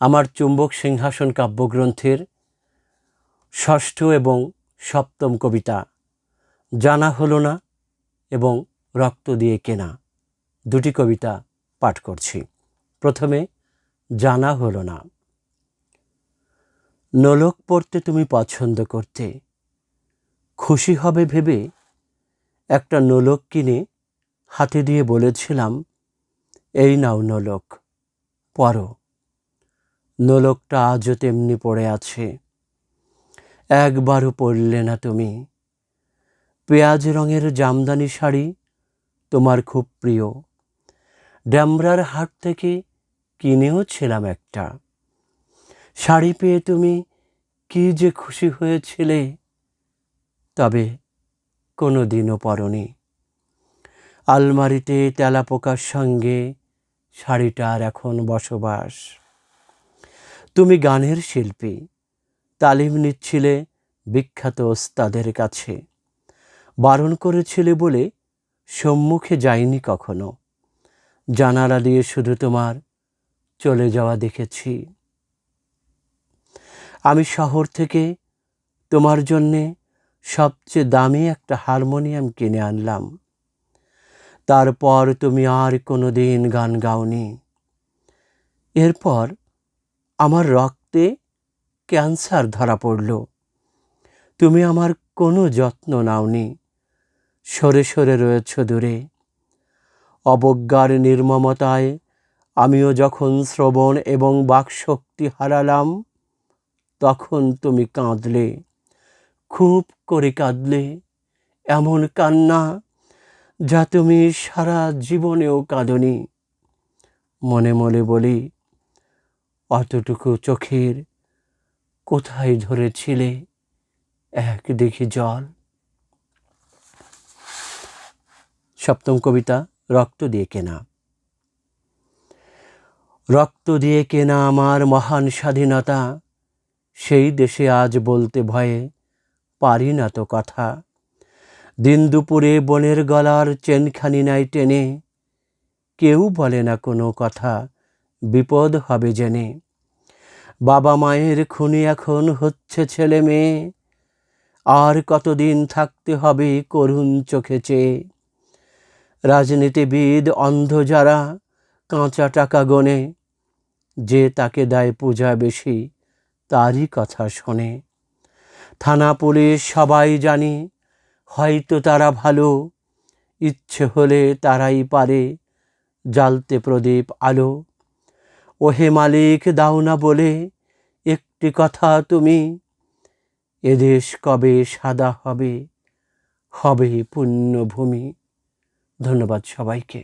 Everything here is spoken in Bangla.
আমার চুম্বক সিংহাসন কাব্যগ্রন্থের ষষ্ঠ এবং সপ্তম কবিতা, জানা হলো না এবং রক্ত দিয়ে কেনা দুটি কবিতা পাঠ করছি। প্রথমে, জানা হলো না। নোলক পড়তে তুমি পছন্দ করতে, খুশি হবে ভেবে একটা নোলক কিনে হাতে দিয়ে বলেছিলাম, এই নাও নোলক পরো নোলকটা আজও তেমনি পড়ে আছে। একবারও পরলে না তুমি। পেঁয়াজ রঙের জামদানি শাড়ি তোমার খুব প্রিয়। ড্যামরার হাট থেকে কিনেও ছিলাম একটা। শাড়ি পেয়ে তুমি কি যে খুশি হয়েছিলে, তবে কোনো দিনও পরনি। আলমারিতে তেলাপোকার সঙ্গে শাড়িটার এখন বসবাস। তুমি গানের শিল্পী। তালিম নিচ্ছিলে বিখ্যাত ওস্তাদের কাছে। বারণ করেছিলে বলে সম্মুখে যাইনি কখনো। জানালা দিয়ে শুধু তোমার চলে যাওয়া দেখেছি। আমি শহর থেকে তোমার জন্যে সবচেয়ে দামি একটা হারমোনিয়াম কিনে আনলাম। তারপর তুমি আর কোনো দিন গান গাওনি। এরপর আমার রক্তে ক্যান্সার ধরা পড়ল। তুমি আমার কোনো যত্ন নাওনি। সরে সরে রয়েছ দূরে। অবজ্ঞার নির্মমতায় আমিও যখন শ্রবণ এবং বাকশক্তি হারালাম, তখন তুমি কাঁদলে। খুব করে কাঁদলে। এমন কান্না যা তুমি সারা জীবনেও কাঁদনি। মনে মনে বলি অতটুকু চোখের কোথায় ধরেছিলে এক দেখি জল? সপ্তম কবিতা, রক্ত দিয়ে কেনা। রক্ত দিয়ে কেনা আমার মহান স্বাধীনতা, সেই দেশে আজ বলতে ভয়ে পারি না তো কথা। দিন দুপুরে বনের গলার চেনখানি নাই টেনে, কেউ বলে না কোনো কথা। বিপদ হবে জেনে। বাবা মায়ের খুনি এখন হচ্ছে ছেলে মেয়ে। আর কতদিন থাকতে হবে করুণ চোখে চেয়ে। রাজনীতিবিদ অন্ধ যারা, কাঁচা টাকা গনে। যে তাকে দেয় পূজা বেশি, তারই কথা শোনে। থানা পুলিশ সবাই জানি, হয়তো তারা ভালো। ইচ্ছে হলে তারাই পারে, জ্বালতে প্রদীপ আলো। ওহে মালিক, দাও না বলে একটি কথা তুমি। এদেশ কবে সাদা হবে? হবে পুণ্যভূমি। ধন্যবাদ সবাইকে।